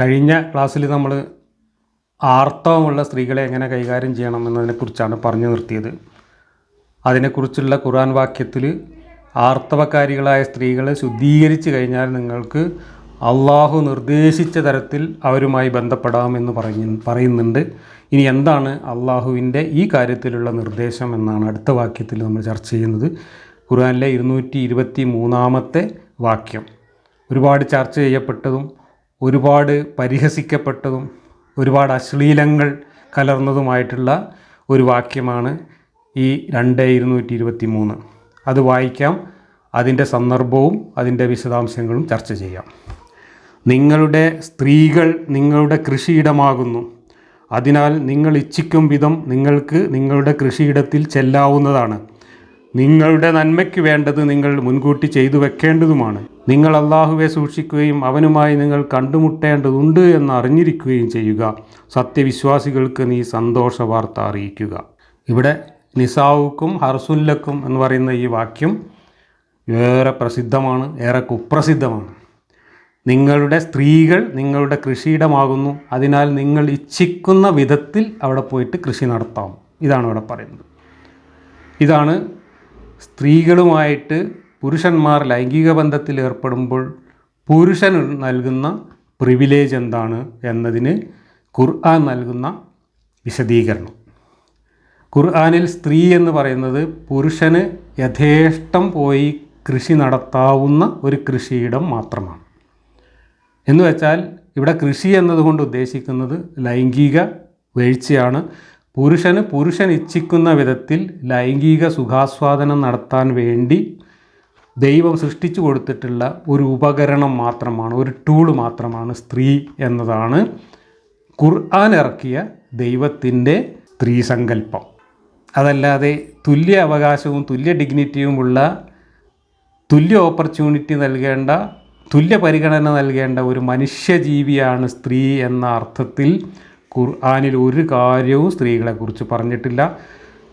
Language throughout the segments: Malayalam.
കഴിഞ്ഞ ക്ലാസ്സിൽ നമ്മൾ ആർത്തവമുള്ള സ്ത്രീകളെ എങ്ങനെ കൈകാര്യം ചെയ്യണം എന്നതിനെക്കുറിച്ചാണ് പറഞ്ഞു നിർത്തിയത്. അതിനെക്കുറിച്ചുള്ള ഖുർആൻ വാക്യത്തിൽ ആർത്തവക്കാരികളായ സ്ത്രീകളെ ശുദ്ധീകരിച്ച് കഴിഞ്ഞാൽ നിങ്ങൾക്ക് അള്ളാഹു നിർദ്ദേശിച്ച തരത്തിൽ അവരുമായി ബന്ധപ്പെടാമെന്ന് പറഞ്ഞു പറയുന്നുണ്ട്. ഇനി എന്താണ് അള്ളാഹുവിന്റെ ഈ കാര്യത്തിലുള്ള നിർദ്ദേശം എന്നാണ് അടുത്ത വാക്യത്തിൽ നമ്മൾ ചർച്ച ചെയ്യുന്നത്. ഖുർആനിലെ ഇരുന്നൂറ്റി ഇരുപത്തി മൂന്നാമത്തെ വാക്യം. ഒരുപാട് ചർച്ച ചെയ്യപ്പെട്ടതും ഒരുപാട് പരിഹസിക്കപ്പെട്ടതും ഒരുപാട് അശ്ലീലങ്ങൾ കലർന്നതുമായിട്ടുള്ള ഒരു വാക്യമാണ് ഈ രണ്ട് ഇരുന്നൂറ്റി ഇരുപത്തി മൂന്ന് അത് വായിക്കാം അതിന്റെ സന്ദർഭവും അതിന്റെ വിശദാംശങ്ങളും ചർച്ച ചെയ്യാം. നിങ്ങളുടെ സ്ത്രീകൾ നിങ്ങളുടെ കൃഷിയിടമാകുന്നു. അതിനാൽ നിങ്ങൾ ഇച്ഛിക്കും വിധം നിങ്ങൾക്ക് നിങ്ങളുടെ കൃഷിയിടത്തിൽ ചെല്ലാവുന്നതാണ്. നിങ്ങളുടെ നന്മയ്ക്ക് വേണ്ടത് നിങ്ങൾ മുൻകൂട്ടി ചെയ്തു വെക്കേണ്ടതുമാണ്. നിങ്ങൾ അള്ളാഹുവെ സൂക്ഷിക്കുകയും അവനുമായി നിങ്ങൾ കണ്ടുമുട്ടേണ്ടതുണ്ട് എന്ന് അറിഞ്ഞിരിക്കുകയും ചെയ്യുക. സത്യവിശ്വാസികൾക്ക് നീ സന്തോഷ വാർത്ത അറിയിക്കുക. ഇവിടെ നിസാവുക്കും ഹർസുല്ലക്കും എന്ന് പറയുന്ന ഈ വാക്യം ഏറെ പ്രസിദ്ധമാണ് ഏറെ കുപ്രസിദ്ധമാണ്. നിങ്ങളുടെ സ്ത്രീകൾ നിങ്ങളുടെ കൃഷിയിടമാകുന്നു. അതിനാൽ നിങ്ങൾ ഇച്ഛിക്കുന്ന വിധത്തിൽ അവിടെ പോയിട്ട് കൃഷി നടത്താം. ഇതാണ് ഇവിടെ പറയുന്നത്. ഇതാണ് സ്ത്രീകളുമായിട്ട് പുരുഷന്മാർ ലൈംഗിക ബന്ധത്തിൽ ഏർപ്പെടുമ്പോൾ പുരുഷൻ നൽകുന്ന പ്രിവിലേജ് എന്താണ് എന്നതിന് ഖുർആൻ നൽകുന്ന വിശദീകരണം. ഖുർആാനിൽ സ്ത്രീ എന്ന് പറയുന്നത് പുരുഷന് യഥേഷ്ടം പോയി കൃഷി നടത്താവുന്ന ഒരു കൃഷിയിടം മാത്രമാണ്. എന്ന് വെച്ചാൽ ഇവിടെ കൃഷി എന്നതുകൊണ്ട് ഉദ്ദേശിക്കുന്നത് ലൈംഗിക വീഴ്ചയാണ്. പുരുഷന് പുരുഷൻ ഇച്ഛിക്കുന്ന വിധത്തിൽ ലൈംഗിക സുഖാസ്വാദനം നടത്താൻ വേണ്ടി ദൈവം സൃഷ്ടിച്ചു കൊടുത്തിട്ടുള്ള ഒരു ഉപകരണം മാത്രമാണ് ഒരു ടൂൾ മാത്രമാണ് സ്ത്രീ എന്നതാണ് ഖുർആൻ ഇറക്കിയ ദൈവത്തിന്റെ സ്ത്രീ സങ്കല്പം അതല്ലാതെ തുല്യ അവകാശവും തുല്യ ഡിഗ്നിറ്റിയുമുള്ള തുല്യ ഓപ്പർച്യൂണിറ്റി നൽകേണ്ട തുല്യ പരിഗണന നൽകേണ്ട ഒരു മനുഷ്യജീവിയാണ് സ്ത്രീ എന്ന അർത്ഥത്തിൽ ഖുർആാനിൽ ഒരു കാര്യവും സ്ത്രീകളെക്കുറിച്ച് പറഞ്ഞിട്ടില്ല.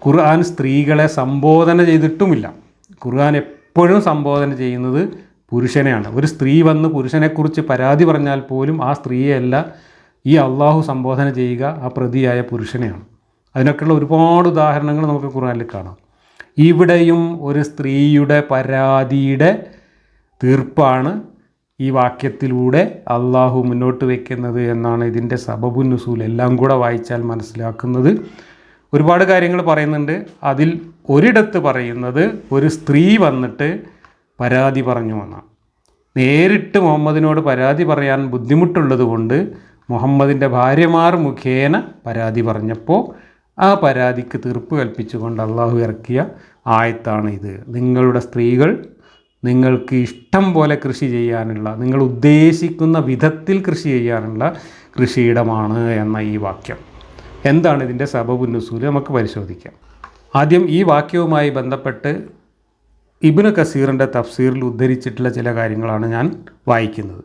ഖുർആൻ സ്ത്രീകളെ സംബോധന ചെയ്തിട്ടുമില്ല. ഖുർആൻ എപ്പോഴും സംബോധന ചെയ്യുന്നത് പുരുഷനെയാണ്. ഒരു സ്ത്രീ വന്ന് പുരുഷനെക്കുറിച്ച് പരാതി പറഞ്ഞാൽ പോലും ആ സ്ത്രീയല്ല ഈ അള്ളാഹു സംബോധന ചെയ്യുക ആ പ്രതിയായ പുരുഷനെയാണ്. അതിനൊക്കെയുള്ള ഒരുപാട് ഉദാഹരണങ്ങൾ നമുക്ക് ഖുർആനിൽ കാണാം. ഇവിടെയും ഒരു സ്ത്രീയുടെ പരാതിയുടെ തീർപ്പാണ്. ഈ വാക്യത്തിലൂടെ അള്ളാഹു മുന്നോട്ട് വയ്ക്കുന്നത് എന്നാണ് ഇതിന്റെ സബബുൻ നുസൂൽ. എല്ലാം കൂടെ വായിച്ചാൽ മനസ്സിലാക്കുന്നത്. ഒരുപാട് കാര്യങ്ങൾ പറയുന്നുണ്ട്. അതിൽ ഒരിടത്ത് പറയുന്നത് ഒരു സ്ത്രീ വന്നിട്ട് പരാതി പറഞ്ഞു എന്നാണ്. നേരിട്ട് മുഹമ്മദിനോട് പരാതി പറയാൻ ബുദ്ധിമുട്ടുള്ളത് കൊണ്ട് മുഹമ്മദിന്റെ ഭാര്യമാർ മുഖേന പരാതി പറഞ്ഞപ്പോൾ ആ പരാതിക്ക് തീർപ്പ് കൽപ്പിച്ചുകൊണ്ട് അള്ളാഹു ഇറക്കിയ ആയത്താണ് ഇത്. നിങ്ങളുടെ സ്ത്രീകൾ നിങ്ങൾക്ക് ഇഷ്ടം പോലെ കൃഷി ചെയ്യാനുള്ള നിങ്ങൾ ഉദ്ദേശിക്കുന്ന വിധത്തിൽ കൃഷി ചെയ്യാനുള്ള കൃഷിയിടമാണ് എന്ന ഈ വാക്യം. എന്താണ് ഇതിന്റെ സബബുന്നുസൂൽ നമുക്ക് പരിശോധിക്കാം. ആദ്യം ഈ വാക്യവുമായി ബന്ധപ്പെട്ട് ഇബിന് കസീറിന്റെ തഫ്സീറിൽ ഉദ്ധരിച്ചിട്ടുള്ള ചില കാര്യങ്ങളാണ് ഞാൻ വായിക്കുന്നത്.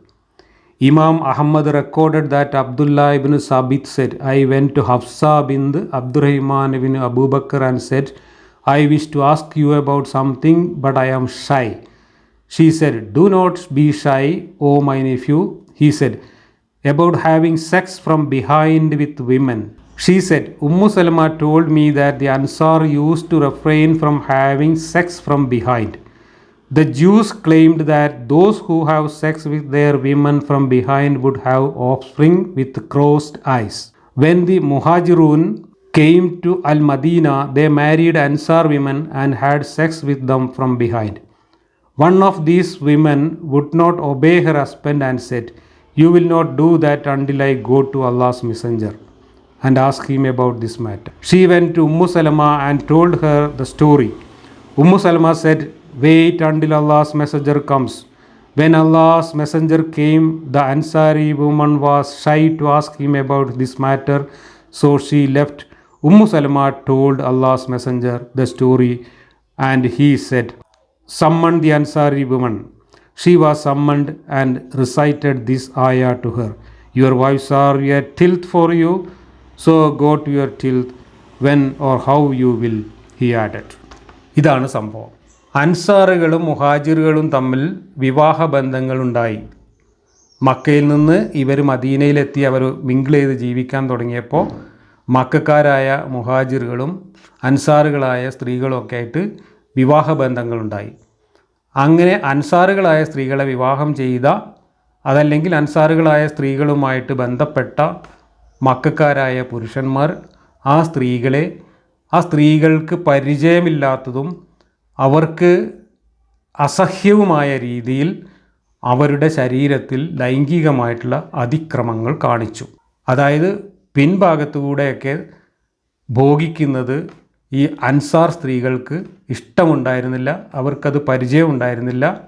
Imam Ahmad recorded that Abdullah ibn Sabit said I went to Hafsa bint Abdurrahman ibn Abu Bakr and said I wish to ask you about something but I am shy She said, Do not be shy, O my nephew. He said, About having sex from behind with women. She said, Ummu Salama told me that the Ansar used to refrain from having sex from behind. The Jews claimed that those who have sex with their women from behind would have offspring with crossed eyes. When the Muhajirun came to Al Madinah, they married Ansar women and had sex with them from behind. One of these women would not obey her husband and said, You will not do that until I go to Allah's messenger and ask him about this matter. She went to Ummu Salama and told her the story. Ummu Salama said, Wait until Allah's messenger comes. When Allah's messenger came, the Ansari woman was shy to ask him about this matter, so she left. Ummu Salama told Allah's messenger the story, and he said, Summon the Ansari woman. She was summoned and recited this ayah to her Your wives are a tilth for you, so go to your tilth when or how you will, he added. ഇതാണ് സംഭവം അൻസാറുകളും മുഹാജിറുകളും തമ്മിൽ വിവാഹ ബന്ധങ്ങളുണ്ടായി മക്കയിൽ നിന്ന് ഇവർ മദീനയിലെത്തി അവർ മിങ്കിൾ ചെയ്ത് ജീവിക്കാൻ തുടങ്ങിയപ്പോൾ മക്കാരായ മുഹാജിറുകളും അൻസാറുകളായ സ്ത്രീകളും ഒക്കെ ആയിട്ട് വിവാഹ ബന്ധങ്ങളുണ്ടായി അങ്ങനെ അൻസാറുകളായ സ്ത്രീകളെ വിവാഹം ചെയ്ത അതല്ലെങ്കിൽ അൻസാറുകളായ സ്ത്രീകളുമായിട്ട് ബന്ധപ്പെട്ട മക്കാരായ പുരുഷന്മാർ ആ സ്ത്രീകളെ ആ സ്ത്രീകൾക്ക് പരിചയമില്ലാത്തതും അവർക്ക് അസഹ്യവുമായ രീതിയിൽ അവരുടെ ശരീരത്തിൽ ലൈംഗികമായിട്ടുള്ള അതിക്രമങ്ങൾ കാണിച്ചു. അതായത് പിൻഭാഗത്തുകൂടെയൊക്കെ ഭോഗിക്കുന്നത് ഈ അൻസാർ സ്ത്രീകൾക്ക് ഇഷ്ടമുണ്ടായിരുന്നില്ല അവർക്കത് പരിചയമുണ്ടായിരുന്നില്ല.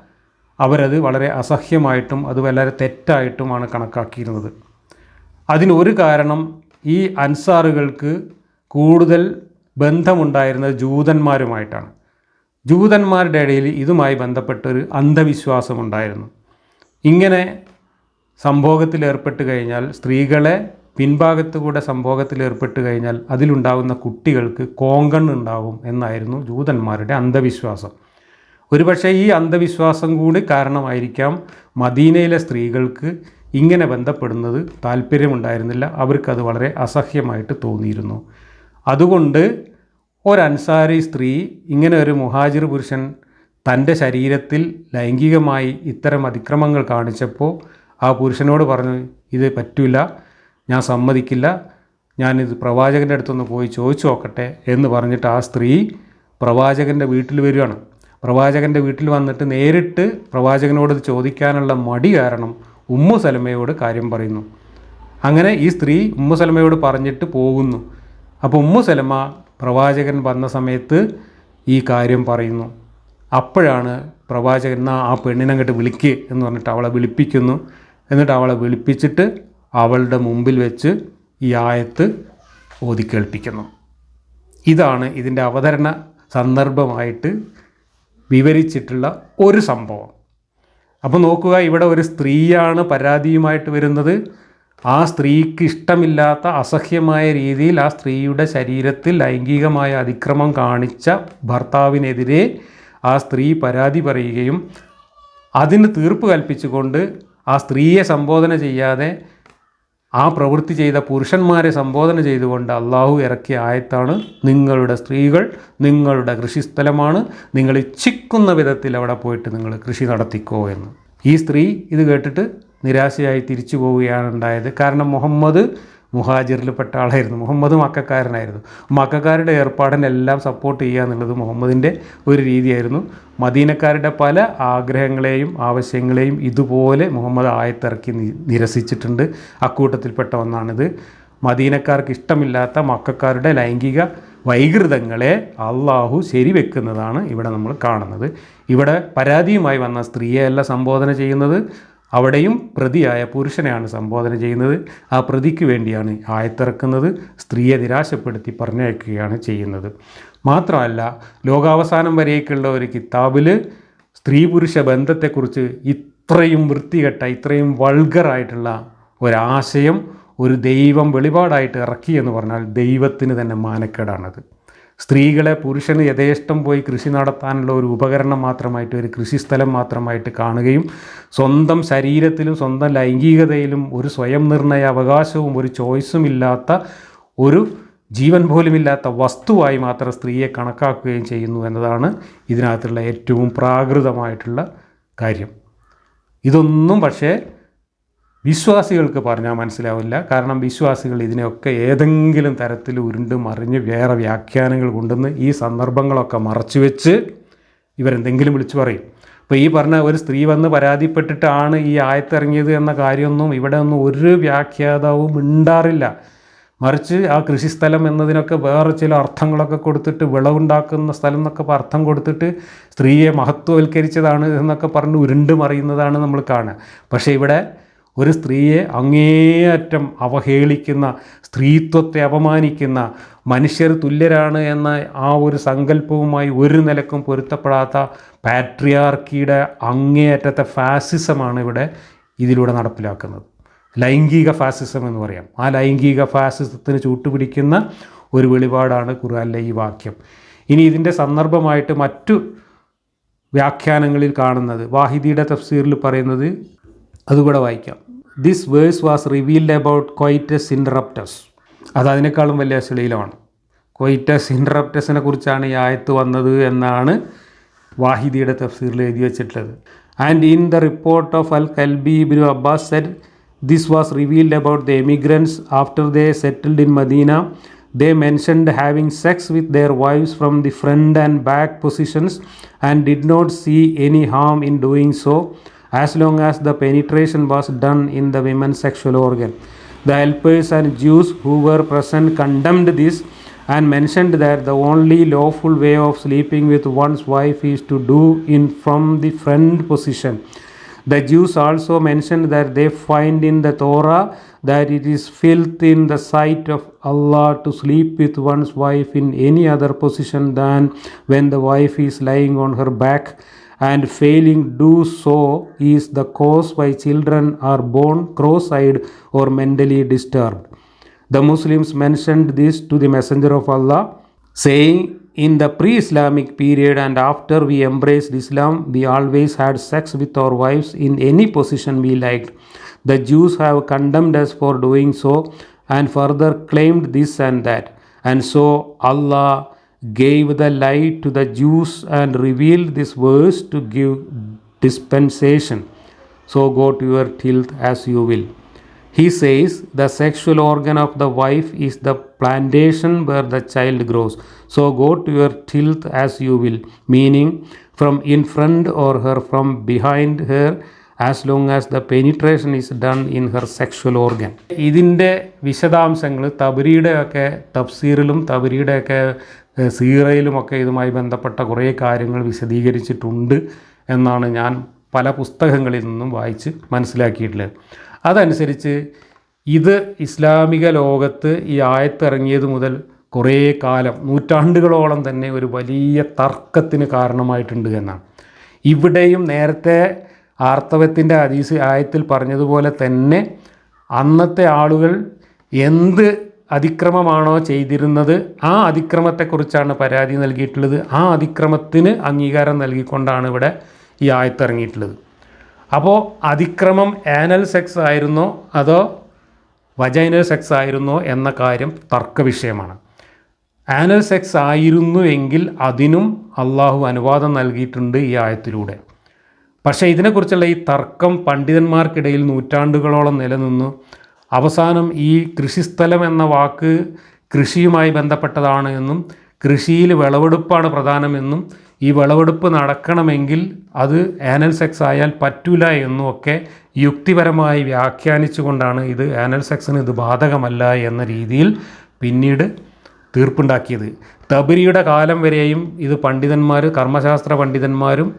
അവരത് വളരെ അസഹ്യമായിട്ടും അത് വളരെ തെറ്റായിട്ടുമാണ് കണക്കാക്കിയിരുന്നത്. അതിനൊരു കാരണം ഈ അൻസാറുകൾക്ക് കൂടുതൽ ബന്ധമുണ്ടായിരുന്നത് ജൂതന്മാരുമായിട്ടാണ്. ജൂതന്മാരുടെ ഇടയിൽ ഇതുമായി ബന്ധപ്പെട്ടൊരു അന്ധവിശ്വാസമുണ്ടായിരുന്നു. ഇങ്ങനെ സംഭോഗത്തിൽ ഏർപ്പെട്ട് കഴിഞ്ഞാൽ സ്ത്രീകളെ പിൻഭാഗത്ത് കൂടെ സംഭോഗത്തിൽ ഏർപ്പെട്ട് കഴിഞ്ഞാൽ അതിലുണ്ടാകുന്ന കുട്ടികൾക്ക് കോങ്കൺ ഉണ്ടാകും എന്നായിരുന്നു ജൂതന്മാരുടെ അന്ധവിശ്വാസം. ഒരുപക്ഷെ ഈ അന്ധവിശ്വാസം കൂടി കാരണമായിരിക്കാം മദീനയിലെ സ്ത്രീകൾക്ക് ഇങ്ങനെ ബന്ധപ്പെടുന്നത് താല്പര്യമുണ്ടായിരുന്നില്ല. അവർക്കത് വളരെ അസഹ്യമായിട്ട് തോന്നിയിരുന്നു. അതുകൊണ്ട് ഒരൻസാരി സ്ത്രീ ഇങ്ങനെ ഒരു മുഹാജിർ പുരുഷൻ തന്റെ ശരീരത്തിൽ ലൈംഗികമായി ഇത്തരം അതിക്രമങ്ങൾ കാണിച്ചപ്പോൾ ആ പുരുഷനോട് പറഞ്ഞു ഇത് പറ്റില്ല ഞാൻ സമ്മതിക്കില്ല. ഞാനിത് പ്രവാചകന്റെ അടുത്തൊന്ന് പോയി ചോദിച്ചു നോക്കട്ടെ എന്ന് പറഞ്ഞിട്ട് ആ സ്ത്രീ പ്രവാചകന്റെ വീട്ടിൽ വരികയാണ്. പ്രവാചകന്റെ വീട്ടിൽ വന്നിട്ട് നേരിട്ട് പ്രവാചകനോട് ചോദിക്കാനുള്ള മടി കാരണം ഉമ്മു സലമയോട് കാര്യം പറയുന്നു. അങ്ങനെ ഈ സ്ത്രീ ഉമ്മു സലമയോട് പറഞ്ഞിട്ട് പോകുന്നു. അപ്പോൾ ഉമ്മു സലമ പ്രവാചകൻ വന്ന സമയത്ത് ഈ കാര്യം പറയുന്നു. അപ്പോഴാണ് പ്രവാചകൻ ആ പെണ്ണിനെ അങ്ങോട്ട് വിളിക്കുക എന്ന് പറഞ്ഞിട്ട് അവളെ വിളിപ്പിക്കുന്നു. എന്നിട്ട് അവളെ വിളിപ്പിച്ചിട്ട് അവളുടെ മുമ്പിൽ വെച്ച് ഈ ആയത്ത് ഓതിക്കേൾപ്പിക്കുന്നു. ഇതാണ് ഇതിന്റെ അവതരണ സന്ദർഭമായിട്ട് വിവരിച്ചിട്ടുള്ള ഒരു സംഭവം. അപ്പോൾ നോക്കുക ഇവിടെ ഒരു സ്ത്രീയാണ് പരാതിയുമായിട്ട് വരുന്നത്. ആ സ്ത്രീക്ക് ഇഷ്ടമില്ലാത്ത അസഹ്യമായ രീതിയിൽ ആ സ്ത്രീയുടെ ശരീരത്തിൽ ലൈംഗികമായ അതിക്രമം കാണിച്ച ഭർത്താവിനെതിരെ ആ സ്ത്രീ പരാതി പറയുകയും അതിന് തീർപ്പ് കൽപ്പിച്ചുകൊണ്ട് ആ സ്ത്രീയെ സംബോധന ചെയ്യാതെ ആ പ്രവൃത്തി ചെയ്ത പുരുഷന്മാരെ സംബോധന ചെയ്തുകൊണ്ട് അള്ളാഹു ഇറക്കിയ ആയത്താണ് നിങ്ങളുടെ സ്ത്രീകൾ നിങ്ങളുടെ കൃഷിസ്ഥലമാണ്. നിങ്ങൾ ഇച്ഛിക്കുന്ന വിധത്തിൽ അവിടെ പോയിട്ട് നിങ്ങൾ കൃഷി നടത്തിക്കോ എന്ന്. ഈ സ്ത്രീ ഇത് കേട്ടിട്ട് നിരാശയായി തിരിച്ചു പോവുകയാണ് ഉണ്ടായത്. കാരണം മുഹമ്മദ് മുഹാജിറിൽപ്പെട്ട ആളായിരുന്നു. മുഹമ്മദ് മക്കാരനായിരുന്നു മക്കാരുടെ ഏർപ്പാടിനെല്ലാം സപ്പോർട്ട് ചെയ്യുക എന്നുള്ളത് മുഹമ്മദിന്റെ ഒരു രീതിയായിരുന്നു. മദീനക്കാരുടെ പല ആഗ്രഹങ്ങളെയും ആവശ്യങ്ങളെയും ഇതുപോലെ മുഹമ്മദ് ആയത്തിറക്കി നിരസിച്ചിട്ടുണ്ട്. അക്കൂട്ടത്തിൽപ്പെട്ട ഒന്നാണിത്. മദീനക്കാർക്ക് ഇഷ്ടമില്ലാത്ത മക്കാരുടെ ലൈംഗിക വൈകൃതങ്ങളെ അള്ളാഹു ശരിവെക്കുന്നതാണ് ഇവിടെ നമ്മൾ കാണുന്നത്. ഇവിടെ പരാതിയുമായി വന്ന സ്ത്രീയെയല്ല സംബോധന ചെയ്യുന്നത്. അവിടെയും പ്രതിയായ പുരുഷനെയാണ് സംബോധന ചെയ്യുന്നത്. ആ പ്രതിക്ക് വേണ്ടിയാണ് ആയത്തിറക്കുന്നത്. സ്ത്രീയെ നിരാശപ്പെടുത്തി പറഞ്ഞയക്കുകയാണ് ചെയ്യുന്നത്. മാത്രമല്ല ലോകാവസാനം വരേക്കുള്ള ഒരു കിതാബിൽ സ്ത്രീ പുരുഷ ബന്ധത്തെക്കുറിച്ച് ഇത്രയും വൃത്തികെട്ട ഇത്രയും വൾഗറായിട്ടുള്ള ഒരാശയം ഒരു ദൈവം വെളിപാടായിട്ട് ഇറക്കി എന്ന് പറഞ്ഞാൽ ദൈവത്തിന് തന്നെ മാനക്കേടാണത്. സ്ത്രീകളെ പുരുഷന് യഥേഷ്ടം പോയി കൃഷി നടത്താനുള്ള ഒരു ഉപകരണം മാത്രമായിട്ട് ഒരു കൃഷിസ്ഥലം മാത്രമായിട്ട് കാണുകയും സ്വന്തം ശരീരത്തിലും സ്വന്തം ലൈംഗികതയിലും ഒരു സ്വയം നിർണയ അവകാശവും ഒരു ചോയ്സും ഇല്ലാത്ത ഒരു ജീവൻ പോലുമില്ലാത്ത വസ്തുവായി മാത്രം സ്ത്രീയെ കണക്കാക്കുകയും ചെയ്യുന്നു എന്നതാണ് ഇതിനകത്തുള്ള ഏറ്റവും പ്രാകൃതമായിട്ടുള്ള കാര്യം. ഇതൊന്നും പക്ഷേ വിശ്വാസികൾക്ക് പറഞ്ഞാൽ മനസ്സിലാവില്ല. കാരണം വിശ്വാസികൾ ഇതിനെയൊക്കെ ഏതെങ്കിലും തരത്തിൽ ഉരുണ്ട് മറിഞ്ഞ് വേറെ വ്യാഖ്യാനങ്ങൾ കൊണ്ടുവന്ന് ഈ സന്ദർഭങ്ങളൊക്കെ മറച്ചു വെച്ച് ഇവരെന്തെങ്കിലും വിളിച്ചു പറയും. അപ്പോൾ ഈ പറഞ്ഞ ഒരു സ്ത്രീ വന്ന് പരാതിപ്പെട്ടിട്ടാണ് ഈ ആയത്തിറങ്ങിയത് എന്ന കാര്യമൊന്നും ഇവിടെ ഒന്നും ഒരു വ്യാഖ്യാതാവും ഉണ്ടാറില്ല മറിച്ച് ആ കൃഷിസ്ഥലം എന്നതിനൊക്കെ വേറെ ചില അർത്ഥങ്ങളൊക്കെ കൊടുത്തിട്ട് വിളവുണ്ടാക്കുന്ന സ്ഥലം എന്നൊക്കെ അർത്ഥം കൊടുത്തിട്ട് സ്ത്രീയെ മഹത്വവൽക്കരിച്ചതാണ് എന്നൊക്കെ പറഞ്ഞ് ഉരുണ്ട് മറിയുന്നതാണ് നമ്മൾ കാണുക. പക്ഷേ ഇവിടെ ഒരു സ്ത്രീയെ അങ്ങേയറ്റം അവഹേളിക്കുന്ന സ്ത്രീത്വത്തെ അപമാനിക്കുന്ന മനുഷ്യർ തുല്യരാണ് എന്ന ആ ഒരു സങ്കല്പവുമായി ഒരു നിലക്കും പൊരുത്തപ്പെടാത്ത പാട്രിയാർക്കിയുടെ അങ്ങേയറ്റത്തെ ഫാസിസമാണ് ഇവിടെ ഇതിലൂടെ നടപ്പിലാക്കുന്നത്. ലൈംഗിക ഫാസിസം എന്ന് പറയാം. ആ ലൈംഗിക ഫാസിസത്തിന് ചൂട്ടുപിടിക്കുന്ന ഒരു വെളിപാടാണ് ഖുർആനിലെ ഈ വാക്യം. ഇനി ഇതിന്റെ സന്ദർഭമായിട്ട് മറ്റു വ്യാഖ്യാനങ്ങളിൽ കാണുന്നത് വാഹിദിയുടെ തഫ്സീറിൽ പറയുന്നത് അതുകൂടെ വായിക്കാം. This verse was revealed about coitus interruptus അത് അതിനേക്കാളും വലിയ അശ്ലീലമാണ് കൊയിറ്റസ് ഇൻറപ്റ്റസിനെ കുറിച്ചാണ് ഈ ആയത്ത് വന്നത് എന്നാണ് വാഹിദിയുടെ തഫ്സീറിൽ എഴുതി വെച്ചിട്ടുള്ളത്. And in the report of al Kalbi bin Abbas said this was revealed about the emigrants after they settled in Medina they mentioned having sex with their wives from the front and back positions and did not see any harm in doing so. As long as the penetration was done in the women's sexual organ. The helpers and Jews who were present condemned this and mentioned that the only lawful way of sleeping with one's wife is to do in from the front position. The Jews also mentioned that they find in the Torah that it is filth in the sight of Allah to sleep with one's wife in any other position than when the wife is lying on her back and failing do so is the cause why children are born cross-eyed or mentally disturbed. The Muslims mentioned this to the Messenger of Allah, saying, In the pre Islamic period and after we embraced Islam, we always had sex with our wives in any position we liked. The Jews have condemned us for doing so and further claimed this and that. And so Allah gave the light to the Jews and revealed this verse to give dispensation. So go to your tilth as you will. He says the sexual organ of the wife is the plantation where the child grows. So go to your tilth as you will, meaning from in front or her from behind her as long as the penetration is done in her sexual organ. ഇതിന്റെ വിശദാംശങ്ങൾ തബരിയുടെയൊക്കെ തഫ്സീറിലും തബരിയുടെയൊക്കെ ഏഹ്, സീറയിലുമൊക്കെ ഇതുമായി ബന്ധപ്പെട്ട കുറേ കാര്യങ്ങൾ വിശദീകരിച്ചിട്ടുണ്ട് എന്നാണ് ഞാൻ പല പുസ്തകങ്ങളിൽ നിന്നും വായിച്ച് മനസ്സിലാക്കിയിട്ടുള്ളത്. അതനുസരിച്ച് ഇത് ഇസ്ലാമിക ലോകത്ത് ഈ ആയത്തിറങ്ങിയത് മുതൽ കുറേ കാലം നൂറ്റാണ്ടുകളോളം തന്നെ ഒരു വലിയ തർക്കത്തിന് കാരണമായിട്ടുണ്ട് എന്നാണ്. ഇവിടെയും നേരത്തെ ആർത്തവത്തിന്റെ അതീസ് ആയത്തിൽ പറഞ്ഞതുപോലെ തന്നെ അന്നത്തെ ആളുകൾ എന്ത് അതിക്രമമാണോ ചെയ്തിരുന്നത്? ആ അതിക്രമത്തെക്കുറിച്ചാണ് പരാതി നൽകിയിട്ടുള്ളത്. ആ അതിക്രമത്തിന് അംഗീകാരം നൽകിക്കൊണ്ടാണ് ഇവിടെ ഈ ആയത്ത് ഇറങ്ങിയിട്ടുള്ളത് അപ്പോൾ അതിക്രമം ആനൽ സെക്സ് ആയിരുന്നോ? അതോ വജൈനൽ സെക്സ് ആയിരുന്നോ എന്ന കാര്യം തർക്ക വിഷയമാണ് ആനൽ സെക്സ് ആയിരുന്നു എങ്കിൽ അതിനും അള്ളാഹു അനുവാദം നൽകിയിട്ടുണ്ട് ഈ ആയത്തിലൂടെ. പക്ഷേ ഇതിനെക്കുറിച്ചുള്ള ഈ തർക്കം പണ്ഡിതന്മാർക്കിടയിൽ നൂറ്റാണ്ടുകളോളം നിലനിന്നു. അവസാനം ഈ കൃഷിസ്ഥലം എന്ന വാക്ക് കൃഷിയുമായി ബന്ധപ്പെട്ടതാണ് എന്നും കൃഷിയിൽ വിളവെടുപ്പാണ് പ്രധാനമെന്നും ഈ വിളവെടുപ്പ് നടക്കണമെങ്കിൽ അത് ആനൽ സെക്സ് ആയാൽ പറ്റൂല എന്നും ഒക്കെ യുക്തിപരമായി വ്യാഖ്യാനിച്ചുകൊണ്ടാണ് ഇത് ആനൽ സെക്സിന് ഇത് ബാധകമല്ല എന്ന രീതിയിൽ പിന്നീട് തീർപ്പുണ്ടാക്കിയത്. തബരിയുടെ കാലം വരെയും ഇത് പണ്ഡിതന്മാർ കർമ്മശാസ്ത്ര പണ്ഡിതന്മാരും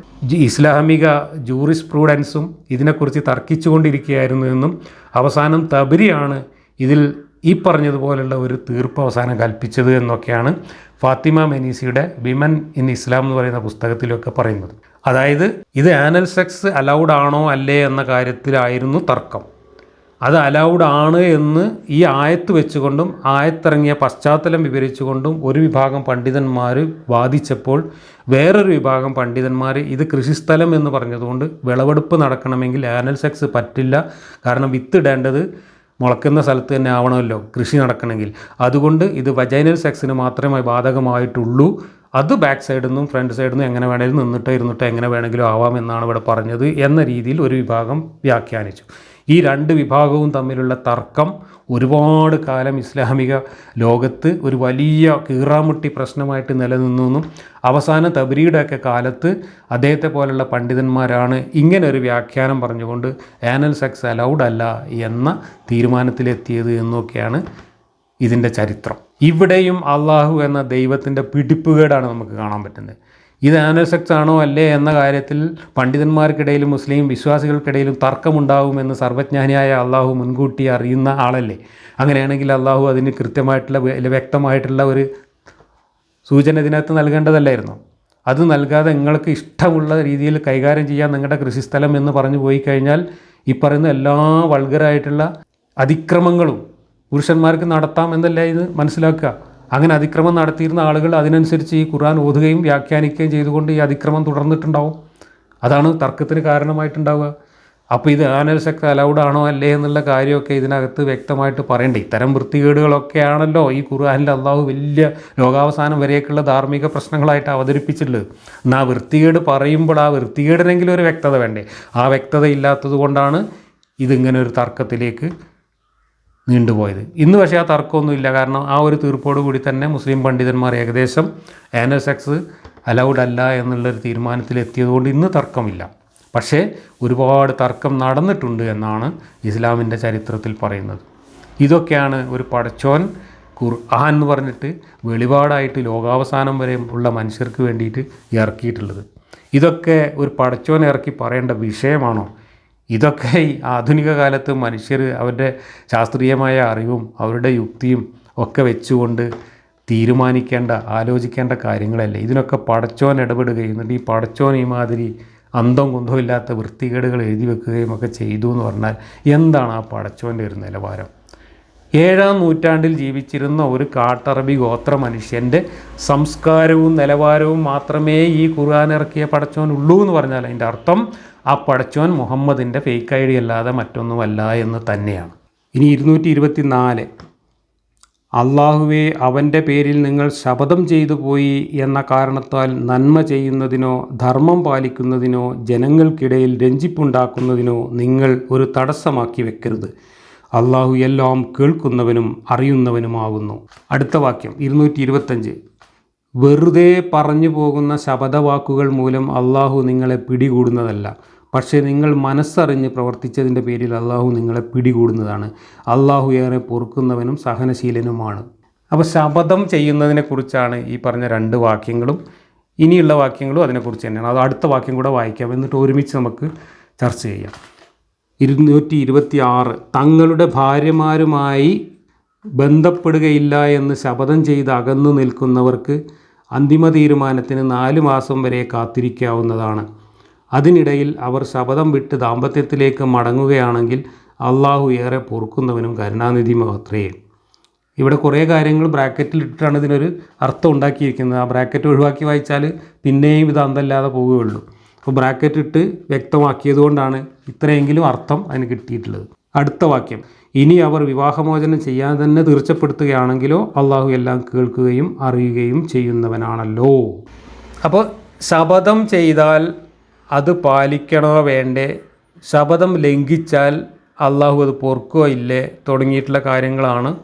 ഇസ്ലാമിക ജൂറിസ് പ്രൂഡൻസും ഇതിനെക്കുറിച്ച് തർക്കിച്ചുകൊണ്ടിരിക്കുകയായിരുന്നു എന്നും അവസാനം തബരിയാണ് ഇതിൽ ഈ പറഞ്ഞതുപോലുള്ള ഒരു തീർപ്പ് അവസാനം കൽപ്പിച്ചത് എന്നൊക്കെയാണ് ഫാത്തിമ മെനീസിയുടെ വിമൻ ഇൻ ഇസ്ലാം എന്ന് പറയുന്ന പുസ്തകത്തിലൊക്കെ പറയുന്നത്. അതായത് ഇത് ആനൽ സെക്സ് അലൗഡ് ആണോ അല്ലേ എന്ന കാര്യത്തിലായിരുന്നു തർക്കം. അത് അലൗഡ് ആണ് എന്ന് ഈ ആയത്ത് വെച്ചുകൊണ്ടും ആയത്തിറങ്ങിയ പശ്ചാത്തലം വിവരിച്ചുകൊണ്ടും ഒരു വിഭാഗം പണ്ഡിതന്മാർ വാദിച്ചപ്പോൾ വേറൊരു വിഭാഗം പണ്ഡിതന്മാർ ഇത് കൃഷിസ്ഥലം എന്ന് പറഞ്ഞതുകൊണ്ട് വിളവെടുപ്പ് നടക്കണമെങ്കിൽ ആനൽ സെക്സ് പറ്റില്ല. കാരണം വിത്തിടേണ്ടത് മുളക്കുന്ന സ്ഥലത്ത് തന്നെ ആവണമല്ലോ കൃഷി നടക്കണമെങ്കിൽ. അതുകൊണ്ട് ഇത് വജൈനൽ സെക്സിന് മാത്രമേ ബാധകമായിട്ടുള്ളൂ. അത് ബാക്ക് സൈഡിൽ നിന്നും ഫ്രണ്ട് സൈഡിൽ നിന്നും എങ്ങനെ വേണമെങ്കിലും നിന്നിട്ടോ ഇരുന്നിട്ടോ എങ്ങനെ വേണമെങ്കിലും ആവാം എന്നാണ് ഇവിടെ പറഞ്ഞത് എന്ന രീതിയിൽ ഒരു വിഭാഗം വ്യാഖ്യാനിച്ചു. ഈ രണ്ട് വിഭാഗവും തമ്മിലുള്ള തർക്കം ഒരുപാട് കാലം ഇസ്ലാമിക ലോകത്ത് ഒരു വലിയ കീറാമുട്ടി പ്രശ്നമായിട്ട് നിലനിന്നു എന്നും അവസാന തബരിയുടെയൊക്കെ കാലത്ത് അദ്ദേഹത്തെ പോലുള്ള പണ്ഡിതന്മാരാണ് ഇങ്ങനെ ഒരു വ്യാഖ്യാനം പറഞ്ഞുകൊണ്ട് ആനൽ സെക്സ് അലൗഡ് അല്ല എന്ന തീരുമാനത്തിലെത്തിയത് എന്നൊക്കെയാണ് ഇതിന്റെ ചരിത്രം. ഇവിടെയും അള്ളാഹു എന്ന ദൈവത്തിന്റെ പിടിപ്പുകേടാണ് നമുക്ക് കാണാൻ പറ്റുന്നത്. ഇത് ആനൽ സെക്സ് ആണോ അല്ലേ എന്ന കാര്യത്തിൽ പണ്ഡിതന്മാർക്കിടയിലും മുസ്ലിം വിശ്വാസികൾക്കിടയിലും തർക്കമുണ്ടാകുമെന്ന് സർവജ്ഞാനിയായ അള്ളാഹു മുൻകൂട്ടി അറിയുന്ന ആളല്ലേ? അങ്ങനെയാണെങ്കിൽ അള്ളാഹു അതിന് കൃത്യമായിട്ടുള്ള വ്യക്തമായിട്ടുള്ള ഒരു സൂചന ഇതിനകത്ത് നൽകേണ്ടതല്ലായിരുന്നു? അത് നൽകാതെ നിങ്ങൾക്ക് ഇഷ്ടമുള്ള രീതിയിൽ കൈകാര്യം ചെയ്യാൻ നിങ്ങളുടെ കൃഷിസ്ഥലം എന്ന് പറഞ്ഞു പോയി കഴിഞ്ഞാൽ ഈ പറയുന്ന എല്ലാ വൾഗറായിട്ടുള്ള അതിക്രമങ്ങളും പുരുഷന്മാർക്ക് നടത്താം എന്നല്ല ഇത് മനസ്സിലാക്കുക? അങ്ങനെ അതിക്രമം നടത്തിയിരുന്ന ആളുകൾ അതിനനുസരിച്ച് ഈ ഖുർആൻ ഓതുകയും വ്യാഖ്യാനിക്കുകയും ചെയ്തുകൊണ്ട് ഈ അതിക്രമം തുടർന്നിട്ടുണ്ടാവും. അതാണ് തർക്കത്തിന് കാരണമായിട്ടുണ്ടാവുക. അപ്പോൾ ഇത് ആനൽ സെക്സ് അലൗഡ് ആണോ അല്ലേ എന്നുള്ള കാര്യമൊക്കെ ഇതിനകത്ത് വ്യക്തമായിട്ട് പറയണ്ടേ. ഇത്തരം വൃത്തികേടുകളൊക്കെയാണല്ലോ ഈ ഖുർആാനിൽ അള്ളാഹു വലിയ ലോകാവസാനം വരെയൊക്കെയുള്ള ധാർമ്മിക പ്രശ്നങ്ങളായിട്ട് അവതരിപ്പിച്ചിട്ടുള്ളത്. എന്നാൽ വൃത്തികേട് പറയുമ്പോൾ ആ വൃത്തികേടിനെങ്കിലും ഒരു വ്യക്തത വേണ്ടേ? ആ വ്യക്തത ഇല്ലാത്തത് കൊണ്ടാണ് ഇതിങ്ങനെ ഒരു തർക്കത്തിലേക്ക് നീണ്ടുപോയത്. ഇന്ന് പക്ഷേ ആ തർക്കമൊന്നുമില്ല കാരണം ആ ഒരു തീർപ്പോട് കൂടി തന്നെ മുസ്ലിം പണ്ഡിതന്മാർ ഏകദേശം ആനൽ സെക്സ് അലൗഡ് അല്ല എന്നുള്ളൊരു തീരുമാനത്തിലെത്തിയതുകൊണ്ട് ഇന്ന് തർക്കമില്ല. പക്ഷേ ഒരുപാട് തർക്കം നടന്നിട്ടുണ്ട് എന്നാണ് ഇസ്ലാമിന്റെ ചരിത്രത്തിൽ പറയുന്നത്. ഇതൊക്കെയാണ് ഒരു പടച്ചോൻ ഖുർആൻ എന്ന് പറഞ്ഞിട്ട് വെളിപാടായിട്ട് ലോകാവസാനം വരെ ഉള്ള മനുഷ്യർക്ക് വേണ്ടിയിട്ട് ഇറക്കിയിട്ടുള്ളത്. ഇതൊക്കെ ഒരു പടച്ചോൻ ഇറക്കി പറയേണ്ട വിഷയമാണോ? ഇതൊക്കെ ഈ ആധുനിക കാലത്ത് മനുഷ്യർ അവരുടെ ശാസ്ത്രീയമായ അറിവും അവരുടെ യുക്തിയും ഒക്കെ വെച്ചുകൊണ്ട് തീരുമാനിക്കേണ്ട ആലോചിക്കേണ്ട കാര്യങ്ങളല്ലേ? ഇതിനൊക്കെ പടച്ചോൻ ഇടപെടുകയും എന്നിട്ട് ഈ പടച്ചോൻ ഈ മാതിരി അന്തം കുന്തമില്ലാത്ത വൃത്തികേടുകൾ എഴുതി വെക്കുകയും ഒക്കെ ചെയ്തു എന്ന് പറഞ്ഞാൽ എന്താണ് ആ പടച്ചോന്റെ ഒരു നിലവാരം? ഏഴാം നൂറ്റാണ്ടിൽ ജീവിച്ചിരുന്ന ഒരു കാട്ടറബി ഗോത്ര മനുഷ്യന്റെ സംസ്കാരവും നിലവാരവും മാത്രമേ ഈ ഖുർആൻ ഇറക്കിയ പടച്ചോൻ ഉള്ളൂ എന്ന് പറഞ്ഞാൽ അതിന്റെ അർത്ഥം ആ പടച്ചോൻ മുഹമ്മദിന്റെ ഫേക്ക് ഐ ഡി അല്ലാതെ മറ്റൊന്നുമല്ല എന്ന് തന്നെയാണ്. ഇനി ഇരുന്നൂറ്റി ഇരുപത്തി നാല് അള്ളാഹുവെ അവന്റെ പേരിൽ നിങ്ങൾ ശപഥം ചെയ്തു പോയി എന്ന കാരണത്താൽ നന്മ ചെയ്യുന്നതിനോ ധർമ്മം പാലിക്കുന്നതിനോ ജനങ്ങൾക്കിടയിൽ രഞ്ജിപ്പുണ്ടാക്കുന്നതിനോ നിങ്ങൾ ഒരു തടസ്സമാക്കി വെക്കരുത്. അള്ളാഹു എല്ലാം കേൾക്കുന്നവനും അറിയുന്നവനുമാകുന്നു. അടുത്ത വാക്യം ഇരുന്നൂറ്റി ഇരുപത്തഞ്ച് വെറുതെ പറഞ്ഞു പോകുന്ന ശബദവാക്കുകൾ മൂലം അള്ളാഹു നിങ്ങളെ പിടികൂടുന്നതല്ല. പക്ഷേ നിങ്ങൾ മനസ്സറിഞ്ഞ് പ്രവർത്തിച്ചതിന്റെ പേരിൽ അള്ളാഹു നിങ്ങളെ പിടികൂടുന്നതാണ്. അള്ളാഹു ഏറെ പൊറുക്കുന്നവനും സഹനശീലനുമാണ്. അപ്പോൾ ശപഥം ചെയ്യുന്നതിനെക്കുറിച്ചാണ് ഈ പറഞ്ഞ രണ്ട് വാക്യങ്ങളും. ഇനിയുള്ള വാക്യങ്ങളും അതിനെക്കുറിച്ച് തന്നെയാണ്. അത് അടുത്ത വാക്യം കൂടെ വായിക്കാം. എന്നിട്ട് ഒരുമിച്ച് നമുക്ക് ചർച്ച ചെയ്യാം. ഇരുന്നൂറ്റി ഇരുപത്തി ആറ് തങ്ങളുടെ ഭാര്യമാരുമായി ബന്ധപ്പെടുകയില്ല എന്ന് ശപഥം ചെയ്ത് അകന്നു നിൽക്കുന്നവർക്ക് അന്തിമ തീരുമാനത്തിന് നാല് മാസം വരെ കാത്തിരിക്കാവുന്നതാണ്. അതിനിടയിൽ അവർ ശപഥം വിട്ട് ദാമ്പത്യത്തിലേക്ക് മടങ്ങുകയാണെങ്കിൽ അള്ളാഹു ഏറെ പൊറുക്കുന്നവനും കരുണാനിധി അത്രയേ ഇവിടെ കുറേ കാര്യങ്ങൾ ബ്രാക്കറ്റിൽ ഇട്ടിട്ടാണ് ഇതിനൊരു അർത്ഥം ഉണ്ടാക്കിയിരിക്കുന്നത്. ആ ബ്രാക്കറ്റ് ഒഴിവാക്കി വായിച്ചാൽ പിന്നെയും ഇത് അന്തല്ലാതെ പോവുകയുള്ളൂ. അപ്പോൾ ബ്രാക്കറ്റ് ഇട്ട് വ്യക്തമാക്കിയതുകൊണ്ടാണ് ഇത്രയെങ്കിലും അർത്ഥം അതിന് കിട്ടിയിട്ടുള്ളത്. അടുത്ത വാക്യം. ഇനി അവർ വിവാഹമോചനം ചെയ്യാൻ തന്നെ തീർച്ചപ്പെടുത്തുകയാണെങ്കിലോ അള്ളാഹു എല്ലാം കേൾക്കുകയും അറിയുകയും ചെയ്യുന്നവനാണല്ലോ. അപ്പോൾ ശപഥം ചെയ്താൽ അത് പാലിക്കണോ വേണ്ടേ? ശപഥം ലംഘിച്ചാൽ അള്ളാഹു അത് പൊറുക്കോ ഇല്ലേ? തുടങ്ങിയിട്ടുള്ള കാര്യങ്ങളാണ്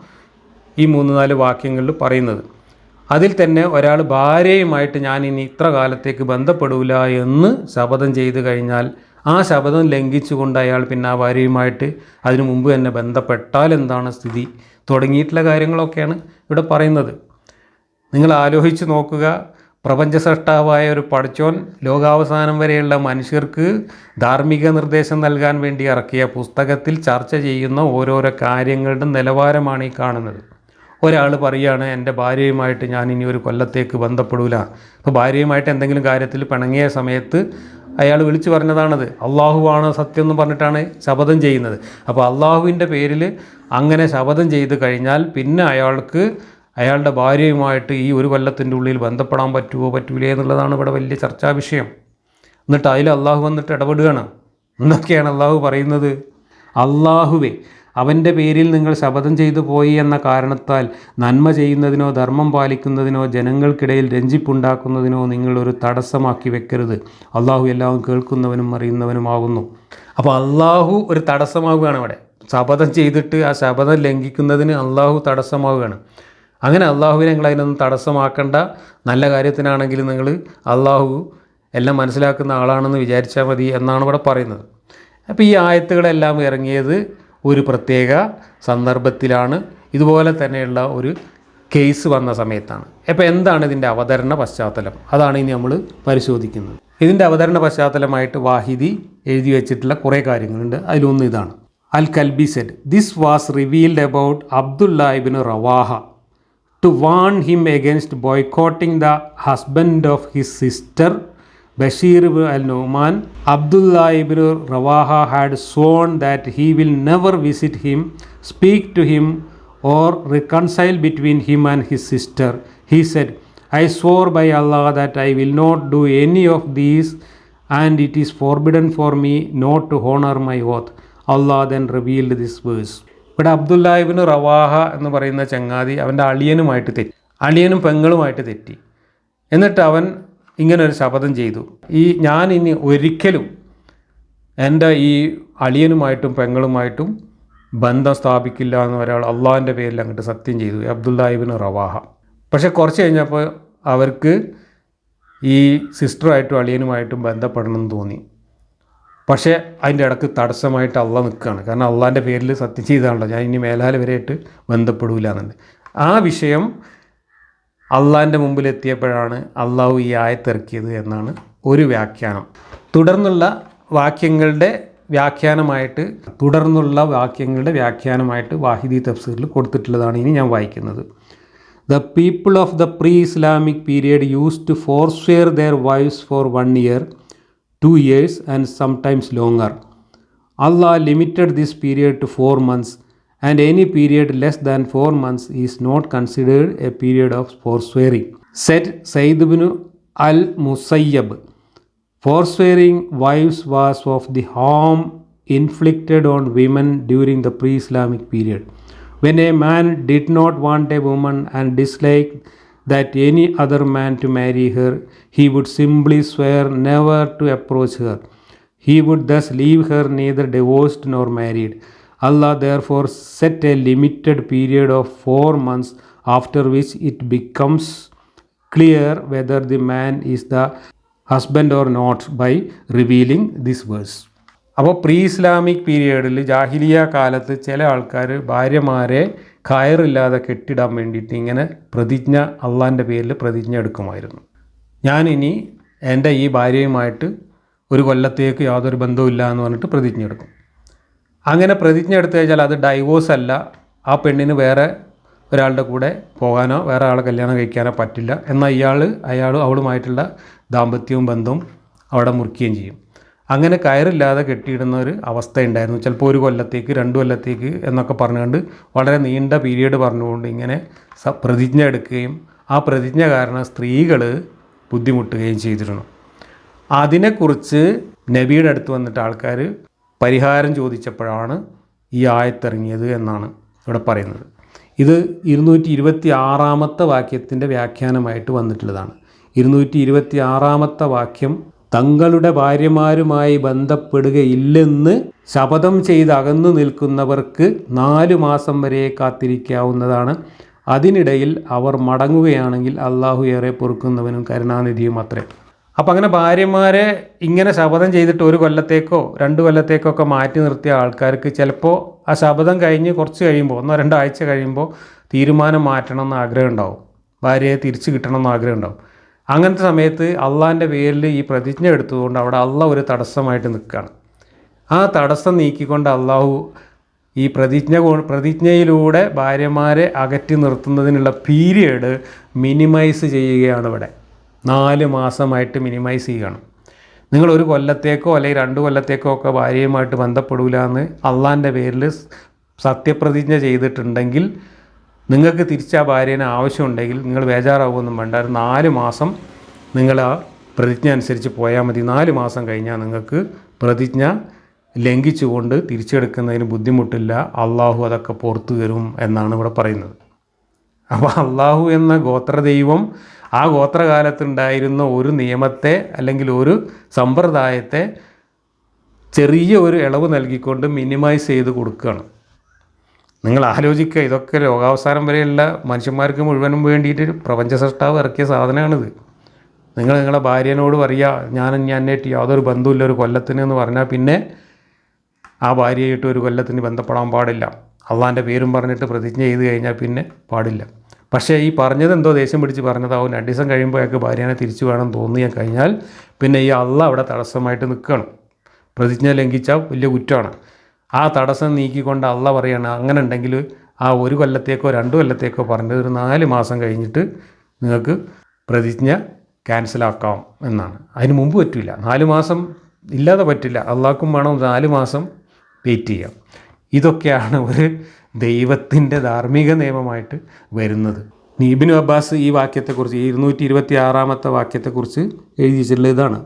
ഈ മൂന്ന് നാല് വാക്യങ്ങളിൽ പറയുന്നത്. അതിൽ തന്നെ ഒരാൾ ഭാര്യയുമായിട്ട് ഞാൻ ഇനി ഇത്ര കാലത്തേക്ക് ബന്ധപ്പെടില്ല എന്ന് ശപഥം ചെയ്തു കഴിഞ്ഞാൽ ആ ശബ്ദം ലംഘിച്ചുകൊണ്ട് അയാൾ പിന്നെ ആ ഭാര്യയുമായിട്ട് അതിനു മുമ്പ് തന്നെ ബന്ധപ്പെട്ടാൽ എന്താണ് സ്ഥിതി? തുടങ്ങിയിട്ടുള്ള കാര്യങ്ങളൊക്കെയാണ് ഇവിടെ പറയുന്നത്. നിങ്ങൾ ആലോചിച്ച് നോക്കുക. പ്രപഞ്ച സൃഷ്ടാവായ ഒരു പഠിച്ചോൻ ലോകാവസാനം വരെയുള്ള മനുഷ്യർക്ക് ധാർമ്മിക നിർദ്ദേശം നൽകാൻ വേണ്ടി ഇറക്കിയ പുസ്തകത്തിൽ ചർച്ച ചെയ്യുന്ന ഓരോരോ കാര്യങ്ങളുടെ നിലവാരമാണ് ഈ കാണുന്നത്. ഒരാൾ പറയുകയാണ് എന്റെ ഭാര്യയുമായിട്ട് ഞാൻ ഇനി ഒരു കൊല്ലത്തേക്ക് ബന്ധപ്പെടൂല. അപ്പോൾ ഭാര്യയുമായിട്ട് എന്തെങ്കിലും കാര്യത്തിൽ പിണങ്ങിയ സമയത്ത് അയാൾ വിളിച്ചു പറഞ്ഞതാണത്. അള്ളാഹുവാണ് സത്യം എന്ന് പറഞ്ഞിട്ടാണ് ശപഥം ചെയ്യുന്നത്. അപ്പോൾ അള്ളാഹുവിന്റെ പേരിൽ അങ്ങനെ ശപഥം ചെയ്ത് കഴിഞ്ഞാൽ പിന്നെ അയാൾക്ക് അയാളുടെ ഭാര്യയുമായിട്ട് ഈ ഒരു കൊല്ലത്തിന്റെ ഉള്ളിൽ ബന്ധപ്പെടാൻ പറ്റുമോ പറ്റൂലേ എന്നുള്ളതാണ് ഇവിടെ വലിയ ചർച്ചാ വിഷയം. എന്നിട്ട് അതിൽ അള്ളാഹു വന്നിട്ട് ഇടപെടുകയാണ്. എന്നൊക്കെയാണ് അള്ളാഹു പറയുന്നത്. അള്ളാഹുവേ അവന്റെ പേരിൽ നിങ്ങൾ ശപഥം ചെയ്തു പോയി എന്ന കാരണത്താൽ നന്മ ചെയ്യുന്നതിനോ ധർമ്മം പാലിക്കുന്നതിനോ ജനങ്ങൾക്കിടയിൽ രഞ്ജിപ്പുണ്ടാക്കുന്നതിനോ നിങ്ങൾ ഒരു തടസ്സമാക്കി വെക്കരുത്. അള്ളാഹു എല്ലാം കേൾക്കുന്നവനും അറിയുന്നവനുമാകുന്നു അപ്പോൾ അള്ളാഹു ഒരു തടസ്സമാവുകയാണ് അവിടെ. ശപഥം ചെയ്തിട്ട് ആ ശപഥം ലംഘിക്കുന്നതിന് അള്ളാഹു തടസ്സമാവുകയാണ്. അങ്ങനെ അള്ളാഹുവിനെ നിങ്ങൾ അതിനൊന്നും തടസ്സമാക്കേണ്ട. നല്ല കാര്യത്തിനാണെങ്കിൽ നിങ്ങൾ അള്ളാഹു എല്ലാം മനസ്സിലാക്കുന്ന ആളാണെന്ന് വിചാരിച്ചാൽ മതി എന്നാണ് ഇവിടെ പറയുന്നത്. അപ്പോൾ ഈ ആയത്തുകളെല്ലാം ഇറങ്ങിയത് ഒരു പ്രത്യേക സന്ദർഭത്തിലാണ് ഇതുപോലെ തന്നെയുള്ള ഒരു കേസ് വന്ന സമയത്താണ്. അപ്പോൾ എന്താണ് ഇതിന്റെ അവതരണ പശ്ചാത്തലം? അതാണ് ഇനി നമ്മൾ പരിശോധിക്കുന്നത്. ഇതിന്റെ അവതരണ പശ്ചാത്തലമായിട്ട് വാഹിദി എഴുതി വെച്ചിട്ടുള്ള കുറേ കാര്യങ്ങളുണ്ട്. അതിലൊന്ന് ഇതാണ്. Al Kalbi said this was revealed about Abdullah Rawaha to warn him against boycotting the husband of his sister Bashir al Nu'man. Abdullah ibn Rawaha had sworn that he will never visit him, speak to him, or reconcile between him and his sister. He said, I swore by Allah that I will not do any of these and it is forbidden for me not to honor my oath. Allah then revealed this verse. But ഇവിടെ ibn റവാഹ എന്ന് പറയുന്ന ചങ്ങാതി അവന്റെ അളിയനുമായിട്ട് തെറ്റി അളിയനും പെങ്ങളുമായിട്ട് തെറ്റി എന്നിട്ട് അവൻ ഇങ്ങനെ ഒരു ശപഥം ചെയ്തു. ഈ ഞാൻ ഇനി ഒരിക്കലും എന്റെ ഈ അളിയനുമായിട്ടും പെങ്ങളുമായിട്ടും ബന്ധം സ്ഥാപിക്കില്ല എന്ന് ഒരാൾ അള്ളാഹിന്റെ പേരിൽ അങ്ങോട്ട് സത്യം ചെയ്തു. അബ്ദുല്ലാഹിബിന് റവാഹ. പക്ഷേ കുറച്ച് കഴിഞ്ഞപ്പോൾ അവർക്ക് ഈ സിസ്റ്ററുമായിട്ടും അളിയനുമായിട്ടും ബന്ധപ്പെടണം എന്ന് തോന്നി. പക്ഷേ അതിന്റെ ഇടയ്ക്ക് തടസ്സമായിട്ട് അള്ള നിൽക്കുകയാണ്. കാരണം അള്ളാന്റെ പേരിൽ സത്യം ചെയ്താണല്ലോ. ഞാൻ ഇനി മേലാൽ വരെയായിട്ട് ബന്ധപ്പെടില്ല എന്നുണ്ട്. ആ വിഷയം അള്ളാന്റെ മുമ്പിൽ എത്തിയപ്പോഴാണ് അള്ളാഹു ഈ ആയത്തിറക്കിയത് എന്നാണ് ഒരു വ്യാഖ്യാനം. തുടർന്നുള്ള വാക്യങ്ങളുടെ വ്യാഖ്യാനമായിട്ട് തുടർന്നുള്ള വാക്യങ്ങളുടെ വ്യാഖ്യാനമായിട്ട് വാഹിദി തഫ്സീറിൽ കൊടുത്തിട്ടുള്ളതാണ് ഇനി ഞാൻ വായിക്കുന്നത്. The people of the pre Islamic period use to forswear their wives for one year two years and sometimes longer Allah limited this period to four months, and any period less than four months is not considered a period of forswearing. Said Sayyid ibn al Musayyab. Forswearing wives was of the harm inflicted on women during the pre Islamic period. When a man did not want a woman and disliked that any other man to marry her, he would simply swear never to approach her. He would thus leave her neither divorced nor married. Allah therefore set a limited period of four months after which it becomes clear whether the man is the husband or not by revealing this verse. അപ്പോൾ പ്രീ ഇസ്ലാമിക് പീരിയഡിൽ ജാഹിലിയ കാലത്ത് ചില ആൾക്കാർ ഭാര്യമാരെ കയറില്ലാതെ കെട്ടിടാൻ വേണ്ടിയിട്ട് ഇങ്ങനെ പ്രതിജ്ഞ അള്ളാന്റെ പേരിൽ പ്രതിജ്ഞ എടുക്കുമായിരുന്നു ഞാനിനി എന്റെ ഈ ഭാര്യയുമായിട്ട് ഒരു കൊല്ലത്തേക്ക് യാതൊരു ബന്ധവുമില്ല എന്ന് പറഞ്ഞിട്ട് പ്രതിജ്ഞ എടുക്കും അങ്ങനെ പ്രതിജ്ഞ എടുത്തു കഴിഞ്ഞാൽ അത് ഡൈവോഴ്സ് അല്ല. ആ പെണ്ണിന് വേറെ ഒരാളുടെ കൂടെ പോകാനോ വേറെ ആളെ കല്യാണം കഴിക്കാനോ പറ്റില്ല. എന്നാൽ ഇയാൾ അയാളും അവളുമായിട്ടുള്ള ദാമ്പത്യവും ബന്ധവും അവിടെ മുറിക്കുകയും ചെയ്യും. അങ്ങനെ കയറില്ലാതെ കെട്ടിയിടുന്ന ഒരു അവസ്ഥ ഉണ്ടായിരുന്നു ചിലപ്പോൾ ഒരു കൊല്ലത്തേക്ക് രണ്ട് കൊല്ലത്തേക്ക് എന്നൊക്കെ പറഞ്ഞുകൊണ്ട് വളരെ നീണ്ട പീരീഡ് പറഞ്ഞുകൊണ്ട് ഇങ്ങനെ പ്രതിജ്ഞ എടുക്കുകയും ആ പ്രതിജ്ഞ കാരണം സ്ത്രീകൾ ബുദ്ധിമുട്ടുകയും ചെയ്തിരുന്നു. അതിനെക്കുറിച്ച് നബിയുടെ അടുത്ത് വന്നിട്ട് ആൾക്കാർ പരിഹാരം ചോദിച്ചപ്പോഴാണ് ഈ ആയത്തിറങ്ങിയത് എന്നാണ് ഇവിടെ പറയുന്നത്. ഇത് ഇരുന്നൂറ്റി ഇരുപത്തി ആറാമത്തെ വാക്യത്തിന്റെ വ്യാഖ്യാനമായിട്ട് വന്നിട്ടുള്ളതാണ്. ഇരുന്നൂറ്റി ഇരുപത്തി ആറാമത്തെ വാക്യം തങ്ങളുടെ ഭാര്യമാരുമായി ബന്ധപ്പെടുകയില്ലെന്ന് ശപഥം ചെയ്ത് അകന്നു നിൽക്കുന്നവർക്ക് നാല് മാസം വരെ കാത്തിരിക്കാവുന്നതാണ്. അതിനിടയിൽ അവർ മടങ്ങുകയാണെങ്കിൽ അള്ളാഹു ഏറെ പൊറുക്കുന്നവനും കരുണാനിധിയും അത്രേ. അപ്പം അങ്ങനെ ഭാര്യമാരെ ഇങ്ങനെ ശപഥം ചെയ്തിട്ട് ഒരു കൊല്ലത്തേക്കോ രണ്ട് കൊല്ലത്തേക്കോ ഒക്കെ മാറ്റി നിർത്തിയ ആൾക്കാർക്ക് ചിലപ്പോൾ ആ ശപഥം കഴിഞ്ഞ് കുറച്ച് കഴിയുമ്പോൾ ഒന്നോ രണ്ടോ ആഴ്ച കഴിയുമ്പോൾ തീരുമാനം മാറ്റണം എന്ന് ആഗ്രഹം ഉണ്ടാവും. ഭാര്യയെ തിരിച്ചു കിട്ടണം എന്ന് ആഗ്രഹം ഉണ്ടാവും. അങ്ങനത്തെ സമയത്ത് അള്ളാന്റെ പേരിൽ ഈ പ്രതിജ്ഞ എടുത്തതുകൊണ്ട് അവിടെ അള്ള ഒരു തടസ്സമായിട്ട് നിൽക്കുകയാണ്. ആ തടസ്സം നീക്കിക്കൊണ്ട് അള്ളാഹു ഈ പ്രതിജ്ഞ പ്രതിജ്ഞയിലൂടെ ഭാര്യമാരെ അകറ്റി നിർത്തുന്നതിനുള്ള പീരിയഡ് മിനിമൈസ് ചെയ്യുകയാണ് ഇവിടെ. നാല് മാസമായിട്ട് മിനിമൈസ് ചെയ്യണം. നിങ്ങൾ ഒരു കൊല്ലത്തേക്കോ അല്ലെങ്കിൽ രണ്ട് കൊല്ലത്തേക്കോ ഒക്കെ ഭാര്യയുമായിട്ട് ബന്ധപ്പെടില്ല എന്ന് അള്ളാന്റെ പേരിൽ സത്യപ്രതിജ്ഞ ചെയ്തിട്ടുണ്ടെങ്കിൽ നിങ്ങൾക്ക് തിരിച്ച് ആ ആവശ്യമുണ്ടെങ്കിൽ നിങ്ങൾ ബേജാറാവുമൊന്നും വേണ്ട. ഒരു നാല് മാസം നിങ്ങൾ ആ പ്രതിജ്ഞ അനുസരിച്ച് പോയാൽ മതി. നാല് മാസം കഴിഞ്ഞാൽ നിങ്ങൾക്ക് പ്രതിജ്ഞ ലംഘിച്ചുകൊണ്ട് തിരിച്ചെടുക്കുന്നതിന് ബുദ്ധിമുട്ടില്ല. അള്ളാഹു അതൊക്കെ പുറത്തു തരും എന്നാണ് ഇവിടെ പറയുന്നത്. അപ്പോൾ അള്ളാഹു എന്ന ഗോത്രദൈവം ആ ഗോത്രകാലത്തുണ്ടായിരുന്ന ഒരു നിയമത്തെ അല്ലെങ്കിൽ ഒരു സമ്പ്രദായത്തെ ചെറിയ ഒരു ഇളവ് നൽകിക്കൊണ്ട് മിനിമൈസ് ചെയ്ത് കൊടുക്കുകയാണ്. നിങ്ങൾ ആലോചിക്കുക ഇതൊക്കെ ലോകാവസാനം വരെയുള്ള മനുഷ്യന്മാർക്ക് മുഴുവനും വേണ്ടിയിട്ട് പ്രപഞ്ച സൃഷ്ടാവ് ഇറക്കിയ സാധനമാണിത്. നിങ്ങൾ നിങ്ങളെ ഭാര്യനോട് പറയുക ഞാൻ ഞാനായിട്ട് യാതൊരു ബന്ധമില്ല ഒരു കൊല്ലത്തിന് എന്ന് പറഞ്ഞാൽ പിന്നെ ആ ഭാര്യയായിട്ട് ഒരു കൊല്ലത്തിന് ബന്ധപ്പെടാൻ പാടില്ല. അള്ളാന്റെ പേരും പറഞ്ഞിട്ട് പ്രതിജ്ഞ ചെയ്ത് കഴിഞ്ഞാൽ പിന്നെ പാടില്ല. പക്ഷേ ഈ പറഞ്ഞത് എന്തോ ദേഷ്യം പിടിച്ച് പറഞ്ഞതാവും. രണ്ട് ദിവസം കഴിയുമ്പോൾ അയാൾക്ക് ഭാര്യനെ തിരിച്ചു വേണം തോന്നിയാൽ കഴിഞ്ഞാൽ. പിന്നെ ഈ അള്ള അവിടെ തടസ്സമായിട്ട് നിൽക്കണം. പ്രതിജ്ഞ ലംഘിച്ചാൽ വലിയ കുറ്റമാണ്. ആ തടസ്സം നീക്കിക്കൊണ്ട് അള്ള പറയാണ് അങ്ങനെ ഉണ്ടെങ്കിൽ ആ ഒരു കൊല്ലത്തേക്കോ രണ്ട് കൊല്ലത്തേക്കോ പറഞ്ഞത് ഒരു നാല് മാസം കഴിഞ്ഞിട്ട് നിങ്ങൾക്ക് പ്രതിജ്ഞ ക്യാൻസലാക്കാം എന്നാണ്. അതിന് മുമ്പ് പറ്റില്ല. നാല് മാസം ഇല്ലാതെ പറ്റില്ല. അള്ളാക്കും വേണം നാല് മാസം വെയിറ്റ് ചെയ്യാം ഇതൊക്കെയാണ് ഒരു ദൈവത്തിന്റെ ധാർമ്മിക നിയമമായിട്ട് വരുന്നത് നീബിനു അബ്ബാസ് ഈ വാക്യത്തെക്കുറിച്ച് ഇരുന്നൂറ്റി ഇരുപത്തി ആറാമത്തെ വാക്യത്തെക്കുറിച്ച് എഴുതിയിട്ടുള്ള ഇതാണ്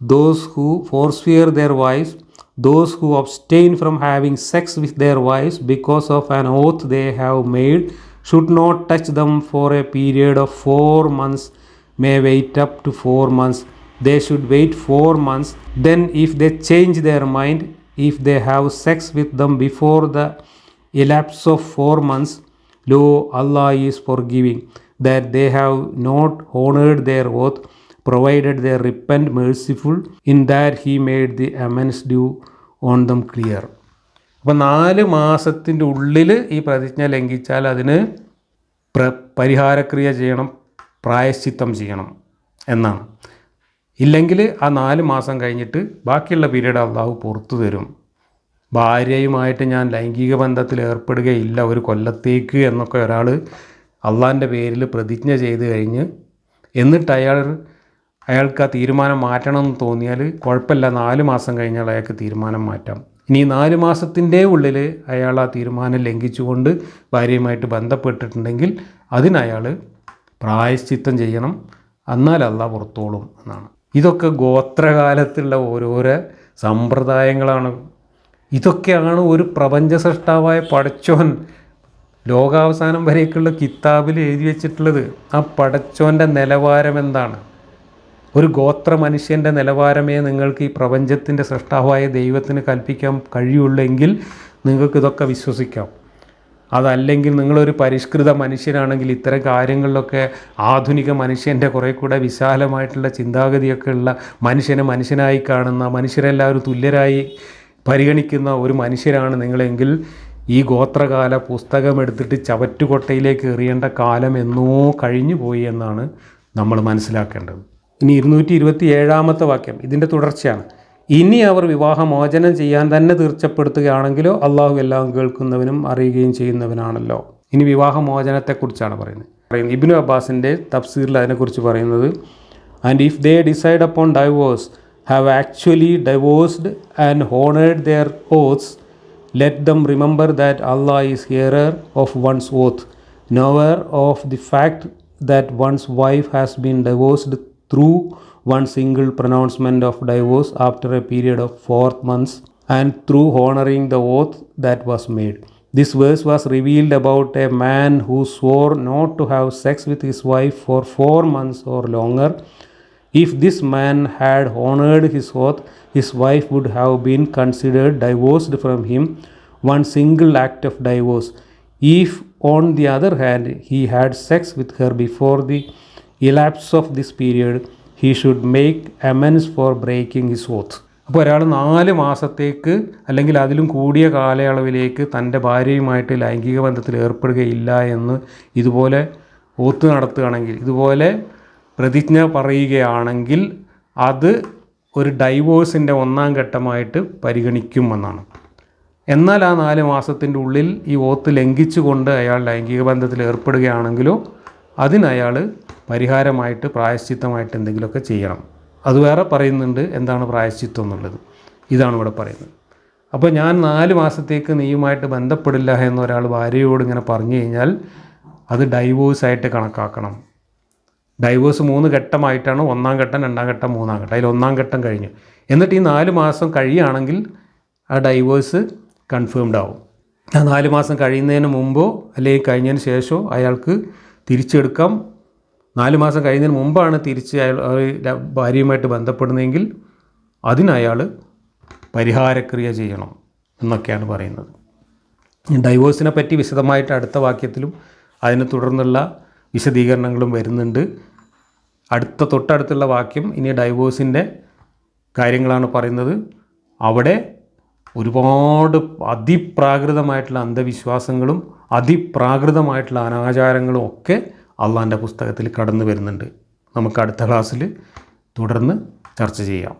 those who forswear their wives, those who abstain from having sex with their wives because of an oath they have made, should not touch them for a period of four months, may wait up to four months. They should wait four months. Then, if they change their mind, if they have sex with them before the lapse of four months, lo, Allah is forgiving, that they have not honored their oath, provided they repent merciful, in that He made the amends due on them clear. അപ്പോൾ നാല് മാസത്തിന്റെ ഉള്ളിൽ ഈ പ്രതിജ്ഞ ലംഘിച്ചാൽ അതിന് പ്ര പരിഹാരക്രിയ ചെയ്യണം പ്രായശ്ചിത്തം ചെയ്യണം എന്നാണ് ഇല്ലെങ്കിൽ ആ നാല് മാസം കഴിഞ്ഞിട്ട് ബാക്കിയുള്ള പീരീഡ് അള്ളാഹു പുറത്തു തരും ഭാര്യയുമായിട്ട് ഞാൻ ലൈംഗിക ബന്ധത്തിൽ ഏർപ്പെടുകയില്ല. ഒരു കൊല്ലത്തേക്ക് എന്നൊക്കെ ഒരാൾ അള്ളാന്റെ പേരിൽ പ്രതിജ്ഞ ചെയ്ത് കഴിഞ്ഞ് എന്നിട്ട് അയാൾ അയാൾക്ക് ആ തീരുമാനം മാറ്റണം എന്ന് തോന്നിയാൽ കുഴപ്പമില്ല. നാല് മാസം കഴിഞ്ഞാൽ അയാൾക്ക് തീരുമാനം മാറ്റാം. ഇനി നാല് മാസത്തിന്റെ ഉള്ളിൽ അയാൾ ആ തീരുമാനം ലംഘിച്ചുകൊണ്ട് ഭാര്യയുമായിട്ട് ബന്ധപ്പെട്ടിട്ടുണ്ടെങ്കിൽ അതിനയാൾ പ്രായശ്ചിത്തം ചെയ്യണം. എന്നാൽ അല്ല പുറത്തോളും എന്നാണ്. ഇതൊക്കെ ഗോത്രകാലത്തുള്ള ഓരോരോ സമ്പ്രദായങ്ങളാണ് ഇതൊക്കെയാണ് ഒരു പ്രപഞ്ച സൃഷ്ടാവായ പടച്ചോൻ ലോകാവസാനം വരേക്കുള്ള കിതാബിൽ എഴുതി വെച്ചിട്ടുള്ളത്. ആ പടച്ചോന്റെ നിലവാരം എന്താണ് ഒരു ഗോത്ര മനുഷ്യന്റെ നിലവാരമേ നിങ്ങൾക്ക് ഈ പ്രപഞ്ചത്തിന്റെ സൃഷ്ടാവായ ദൈവത്തിന് കൽപ്പിക്കാൻ കഴിയുള്ളെങ്കിൽ നിങ്ങൾക്ക് ഇതൊക്കെ വിശ്വസിക്കാം. അതല്ലെങ്കിൽ നിങ്ങളൊരു പരിഷ്കൃത മനുഷ്യനാണെങ്കിൽ ഇത്തരം കാര്യങ്ങളിലൊക്കെ ആധുനിക മനുഷ്യന്റെ കുറേ കൂടെ വിശാലമായിട്ടുള്ള ചിന്താഗതിയൊക്കെ ഉള്ള മനുഷ്യനെ മനുഷ്യനായി കാണുന്ന മനുഷ്യരെല്ലാവരും തുല്യരായി പരിഗണിക്കുന്ന ഒരു മനുഷ്യരാണ് നിങ്ങളെങ്കിൽ ഈ ഗോത്രകാല പുസ്തകം എടുത്തിട്ട് ചവറ്റുകൊട്ടയിലേക്ക് എറിയേണ്ട കാലം എന്നോ കഴിഞ്ഞു പോയി എന്നാണ് നമ്മൾ മനസ്സിലാക്കേണ്ടത്. ഇനി ഇരുന്നൂറ്റി ഇരുപത്തി ഏഴാമത്തെ വാക്യം ഇതിന്റെ തുടർച്ചയാണ്. ഇനി അവർ വിവാഹമോചനം ചെയ്യാൻ തന്നെ തീർച്ചപ്പെടുത്തുകയാണെങ്കിലോ അള്ളാഹു എല്ലാം കേൾക്കുന്നവനും അറിയുകയും ചെയ്യുന്നവനാണല്ലോ. ഇനി വിവാഹമോചനത്തെക്കുറിച്ചാണ് പറയുന്നത്. പറയുന്നത് ഇബിനു അബ്ബാസിന്റെ തഫ്സീറിൽ അതിനെക്കുറിച്ച് പറയുന്നത് and if they decide upon divorce have actually divorced and honored their oaths, let them remember that Allah is hearer of one's oath, knower of the fact that one's wife has been divorced through one single pronouncement of divorce after a period of four months and through honoring the oath that was made. This verse was revealed about a man who swore not to have sex with his wife for four months or longer If this man had honored his oath, his wife would have been considered divorced from him, one single act of divorce. If, on the other hand, he had sex with her before the elapse of this period, he should make amends for breaking his oath. അപ്പോൾ ഒരാൾ നാല് മാസത്തേക്ക് അല്ലെങ്കിൽ അതിലും കൂടിയ കാലയളവിലേക്ക് തന്റെ ഭാര്യയുമായിട്ട് ലൈംഗിക ബന്ധത്തിൽ ഏർപ്പെടുകയില്ല എന്ന് ഇതുപോലെ ഓത്ത് നടത്തുകയാണെങ്കിൽ ഇതുപോലെ പ്രതിജ്ഞ പറയുകയാണെങ്കിൽ അത് ഒരു ഡൈവോഴ്സിന്റെ ഒന്നാം ഘട്ടമായിട്ട് പരിഗണിക്കുമെന്നാണ്. എന്നാൽ ആ നാല് മാസത്തിന്റെ ഉള്ളിൽ ഈ ഓത്ത് ലംഘിച്ചുകൊണ്ട് അയാൾ ലൈംഗിക ബന്ധത്തിൽ ഏർപ്പെടുകയാണെങ്കിലോ അതിനയാൾ പരിഹാരമായിട്ട് പ്രായശ്ചിത്തമായിട്ട് എന്തെങ്കിലുമൊക്കെ ചെയ്യണം. അത് വേറെ പറയുന്നുണ്ട് എന്താണ് പ്രായശ്ചിത്തം എന്നുള്ളത്. ഇതാണ് ഇവിടെ പറയുന്നത്. അപ്പോൾ ഞാൻ നാല് മാസത്തേക്ക് നീയുമായിട്ട് ബന്ധപ്പെടില്ല എന്ന് ഒരാൾ ഭാര്യയോട് ഇങ്ങനെ പറഞ്ഞു കഴിഞ്ഞാൽ അത് ഡൈവോഴ്സായിട്ട് കണക്കാക്കണം. ഡൈവോഴ്സ് മൂന്ന് ഘട്ടമായിട്ടാണ്. ഒന്നാം ഘട്ടം രണ്ടാം ഘട്ടം മൂന്നാം ഘട്ടം. അതിൽ ഒന്നാം ഘട്ടം കഴിഞ്ഞു. എന്നിട്ട് ഈ നാല് മാസം കഴിയുകയാണെങ്കിൽ ആ ഡൈവേഴ്സ് കൺഫേംഡ് ആവും. ആ നാല് മാസം കഴിയുന്നതിന് മുമ്പോ അല്ലെങ്കിൽ കഴിഞ്ഞതിന് ശേഷമോ അയാൾക്ക് തിരിച്ചെടുക്കാം. നാല് മാസം കഴിയുന്നതിന് മുമ്പാണ് തിരിച്ച് അയാൾ ഭാര്യയുമായിട്ട് ബന്ധപ്പെടുന്നതെങ്കിൽ അതിനയാൾ പരിഹാരക്രിയ ചെയ്യണം എന്നൊക്കെയാണ് പറയുന്നത്. ഡൈവോഴ്സിനെ പറ്റി വിശദമായിട്ട് അടുത്ത വാക്യത്തിലും അതിനെ തുടർന്നുള്ള വിശദീകരണങ്ങളും വരുന്നുണ്ട്. അടുത്ത തൊട്ടടുത്തുള്ള വാക്യം ഇനി ഡൈവോഴ്സിന്റെ കാര്യങ്ങളാണ് പറയുന്നത്. അവിടെ ഒരുപാട് അതിപ്രാകൃതമായിട്ടുള്ള അന്ധവിശ്വാസങ്ങളും അതിപ്രാകൃതമായിട്ടുള്ള അനാചാരങ്ങളും ഒക്കെ അള്ളാന്റെ പുസ്തകത്തിൽ കടന്നു വരുന്നുണ്ട്. നമുക്ക് അടുത്ത ക്ലാസ്സിൽ തുടർന്ന് ചർച്ച ചെയ്യാം.